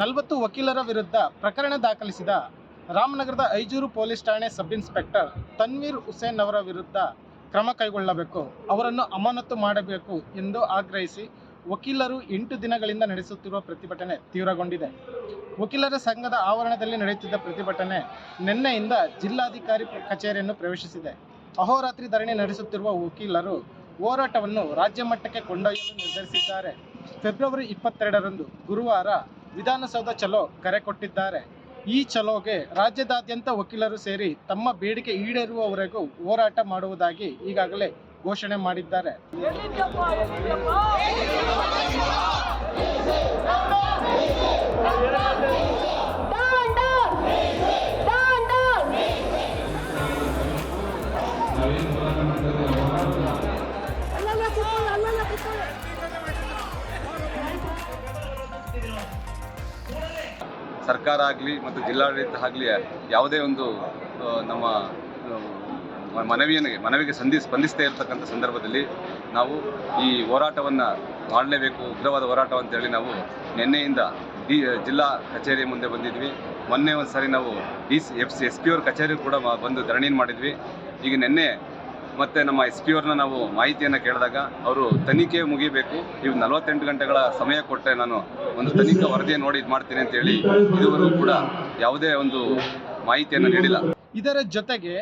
ನಲವತ್ತು ವಕೀಲರ ವಿರುದ್ಧ ಪ್ರಕರಣ ದಾಖಲಿಸಿದ ರಾಮನಗರದ ಐಜೂರು ಪೊಲೀಸ್ ಠಾಣೆ ಸಬ್ ಇನ್ಸ್ಪೆಕ್ಟರ್ ತನ್ವೀರ್ ಹುಸೇನ್ ಅವರ ವಿರುದ್ಧ ಕ್ರಮ ಕೈಗೊಳ್ಳಬೇಕು. ಅವರನ್ನು ಅಮಾನತು ಮಾಡಬೇಕು ಎಂದು ಆಗ್ರಹಿಸಿ ವಕೀಲರು ಎಂಟು ದಿನಗಳಿಂದ ನಡೆಸುತ್ತಿರುವ ಪ್ರತಿಭಟನೆ ತೀವ್ರಗೊಂಡಿದೆ. ವಕೀಲರ ಸಂಘದ ಆವರಣದಲ್ಲಿ ನಡೆಯುತ್ತಿದ್ದ ಪ್ರತಿಭಟನೆ ನಿನ್ನೆಯಿಂದ ಜಿಲ್ಲಾಧಿಕಾರಿ ಕಚೇರಿಯನ್ನು ಪ್ರವೇಶಿಸಿದೆ. ಅಹೋರಾತ್ರಿ ಧರಣಿ ನಡೆಸುತ್ತಿರುವ ವಕೀಲರು ಹೋರಾಟವನ್ನು ರಾಜ್ಯ ಮಟ್ಟಕ್ಕೆ ಕೊಂಡೊಯ್ಯಲು ನಿರ್ಧರಿಸಿದ್ದಾರೆ. ಫೆಬ್ರವರಿ ಇಪ್ಪತ್ತೆರಡರಂದು ಗುರುವಾರ ವಿಧಾನಸೌಧ ಚಲೋ ಕರೆ ಕೊಟ್ಟಿದ್ದಾರೆ ಈ ಚಲೋಗೆ ರಾಜ್ಯದಾದ್ಯಂತ ವಕೀಲರು ಸೇರಿ ತಮ್ಮ ಬೇಡಿಕೆ ಈಡೇರುವವರೆಗೂ ಹೋರಾಟ ಮಾಡುವುದಾಗಿ ಈಗಾಗಲೇ ಘೋಷಣೆ ಮಾಡಿದ್ದಾರೆ Thank down! ಸರ್ಕಾರ ಆಗಲಿ ಮತ್ತು ಜಿಲ್ಲಾಡಳಿತ ಆಗಲಿ ಯಾವುದೇ ಒಂದು ನಮ್ಮ ಮನವಿಯನ್ನು, ಮನವಿಗೆ ಸಂಧಿ ಸ್ಪಂದಿಸ್ತಾ ಇರತಕ್ಕಂಥ ಸಂದರ್ಭದಲ್ಲಿ ನಾವು ಈ ಹೋರಾಟವನ್ನು ಮಾಡಲೇಬೇಕು, ಉಗ್ರವಾದ ಹೋರಾಟ ಅಂತೇಳಿ ನಾವು ನಿನ್ನೆಯಿಂದ ಡಿ, ಜಿಲ್ಲಾ ಕಚೇರಿ ಮುಂದೆ ಬಂದಿದ್ವಿ. ಮೊನ್ನೆ ಒಂದು ಸಾರಿ ನಾವು D C, F C, S P ಅವ್ರ ಕಚೇರಿ ಕೂಡ ಬಂದು ಧರಣಿ ಮಾಡಿದ್ವಿ. ಈಗ ನಿನ್ನೆ ಮತ್ತು ನಮ್ಮ ಎಸ್ ಪಿ ಅವ್ರನ್ನ ನಾವು ಮಾಹಿತಿಯನ್ನು ಕೇಳಿದಾಗ ಅವರು ತನಿಖೆ ಮುಗಿಬೇಕು. ಇವು ನಲವತ್ತೆಂಟು ಗಂಟೆಗಳ ಸಮಯ ಕೊಟ್ಟರೆ ನಾನು ಒಂದು ತನಿಖಾ ವರದಿ ನೋಡಿ ಇದು ಮಾಡ್ತೀನಿ ಅಂತೇಳಿ ಇದುವರೆಗೂ ಕೂಡ ಯಾವುದೇ ಒಂದು ಮಾಹಿತಿಯನ್ನು ನೀಡಿಲ್ಲ. ಇದರ ಜೊತೆಗೆ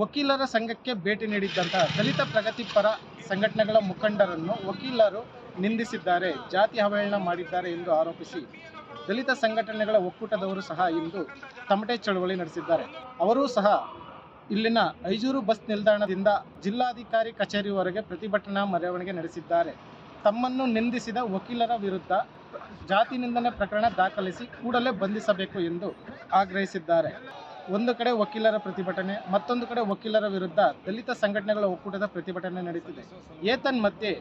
ವಕೀಲರ ಸಂಘಕ್ಕೆ ಭೇಟಿ ನೀಡಿದ್ದಂತಹ ದಲಿತ ಪ್ರಗತಿಪರ ಸಂಘಟನೆಗಳ ಮುಖಂಡರನ್ನು ವಕೀಲರು ನಿಂದಿಸಿದ್ದಾರೆ, ಜಾತಿ ಅವಹೇಳನ ಮಾಡಿದ್ದಾರೆ ಎಂದು ಆರೋಪಿಸಿ ದಲಿತ ಸಂಘಟನೆಗಳ ಒಕ್ಕೂಟದವರು ಸಹ ಇಂದು ತಮಟೆ ಚಳವಳಿ ನಡೆಸಿದ್ದಾರೆ. ಅವರೂ ಸಹ ಇಲ್ಲಿನ ಐಜೂರು ಬಸ್ ನಿಲ್ದಾಣದಿಂದ ಜಿಲ್ಲಾಧಿಕಾರಿ ಕಚೇರಿವರೆಗೆ ಪ್ರತಿಭಟನಾ ಮೆರವಣಿಗೆ ನಡೆಸಿದ್ದಾರೆ. ತಮ್ಮನ್ನು ನಿಂದಿಸಿದ ವಕೀಲರ ವಿರುದ್ಧ ಜಾತಿ ನಿಂದನೆ ಪ್ರಕರಣ ದಾಖಲಿಸಿ ಕೂಡಲೇ ಬಂಧಿಸಬೇಕು ಎಂದು ಆಗ್ರಹಿಸಿದ್ದಾರೆ. ಒಂದು ಕಡೆ ವಕೀಲರ ಪ್ರತಿಭಟನೆ, ಮತ್ತೊಂದು ಕಡೆ ವಕೀಲರ ವಿರುದ್ಧ ದಲಿತ ಸಂಘಟನೆಗಳ ಒಕ್ಕೂಟದ ಪ್ರತಿಭಟನೆ ನಡೆಯುತ್ತಿದೆ. ಏತನ್ಮಧ್ಯೆ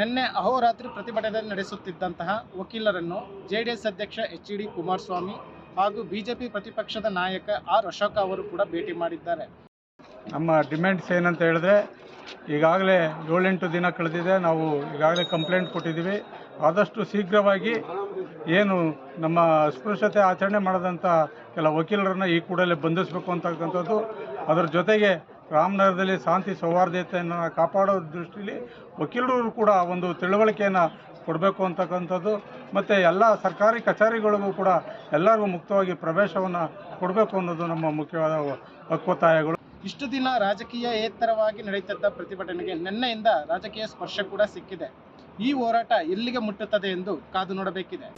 ನಿನ್ನೆ ಅಹೋರಾತ್ರಿ ಪ್ರತಿಭಟನೆ ನಡೆಸುತ್ತಿದ್ದಂತಹ ವಕೀಲರನ್ನು ಜೆಡಿಎಸ್ ಅಧ್ಯಕ್ಷ ಎಚ್ ಡಿ ಕುಮಾರಸ್ವಾಮಿ ಹಾಗೂ ಬಿಜೆಪಿ ಪ್ರತಿಪಕ್ಷದ ನಾಯಕ ಆರ್ ಅಶೋಕ ಅವರು ಕೂಡ ಭೇಟಿ ಮಾಡಿದ್ದಾರೆ. ನಮ್ಮ ಡಿಮ್ಯಾಂಡ್ಸ್ ಏನಂತ ಹೇಳಿದ್ರೆ, ಈಗಾಗಲೇ ಏಳೆಂಟು ದಿನ ಕಳೆದಿದೆ, ನಾವು ಈಗಾಗಲೇ ಕಂಪ್ಲೇಂಟ್ ಕೊಟ್ಟಿದ್ದೀವಿ. ಆದಷ್ಟು ಶೀಘ್ರವಾಗಿ ಏನು ನಮ್ಮ ಅಸ್ಪೃಶ್ಯತೆ ಆಚರಣೆ ಮಾಡದಂಥ ಕೆಲ ವಕೀಲರನ್ನ ಈ ಕೂಡಲೇ ಬಂಧಿಸಬೇಕು ಅಂತಕ್ಕಂಥದ್ದು. ಅದರ ಜೊತೆಗೆ ರಾಮನಗರದಲ್ಲಿ ಶಾಂತಿ ಸೌಹಾರ್ದತೆಯನ್ನು ಕಾಪಾಡೋ ದೃಷ್ಟಿಯಲ್ಲಿ ವಕೀಲರು ಕೂಡ ಒಂದು ತಿಳುವಳಿಕೆಯನ್ನು ಕೊಡಬೇಕು ಅಂತಕ್ಕಂಥದ್ದು. ಮತ್ತು ಎಲ್ಲ ಸರ್ಕಾರಿ ಕಚೇರಿಗಳಿಗೂ ಕೂಡ ಎಲ್ಲರಿಗೂ ಮುಕ್ತವಾಗಿ ಪ್ರವೇಶವನ್ನು ಕೊಡಬೇಕು ಅನ್ನೋದು ನಮ್ಮ ಮುಖ್ಯವಾದ ಒತ್ತಾಯಗಳು ಇಷ್ಟು ದಿನ ರಾಜಕೀಯ ಏತರವಾಗಿ ನಡೆಯುತ್ತಿದ್ದ ಪ್ರತಿಭಟನೆಗೆ ನಿನ್ನೆಯಿಂದ ರಾಜಕೀಯ ಸ್ಪರ್ಶ ಕೂಡ ಸಿಕ್ಕಿದೆ. ಈ ಹೋರಾಟ ಎಲ್ಲಿಗೆ ಮುಟ್ಟುತ್ತದೆ ಎಂದು ಕಾದು ನೋಡಬೇಕಿದೆ.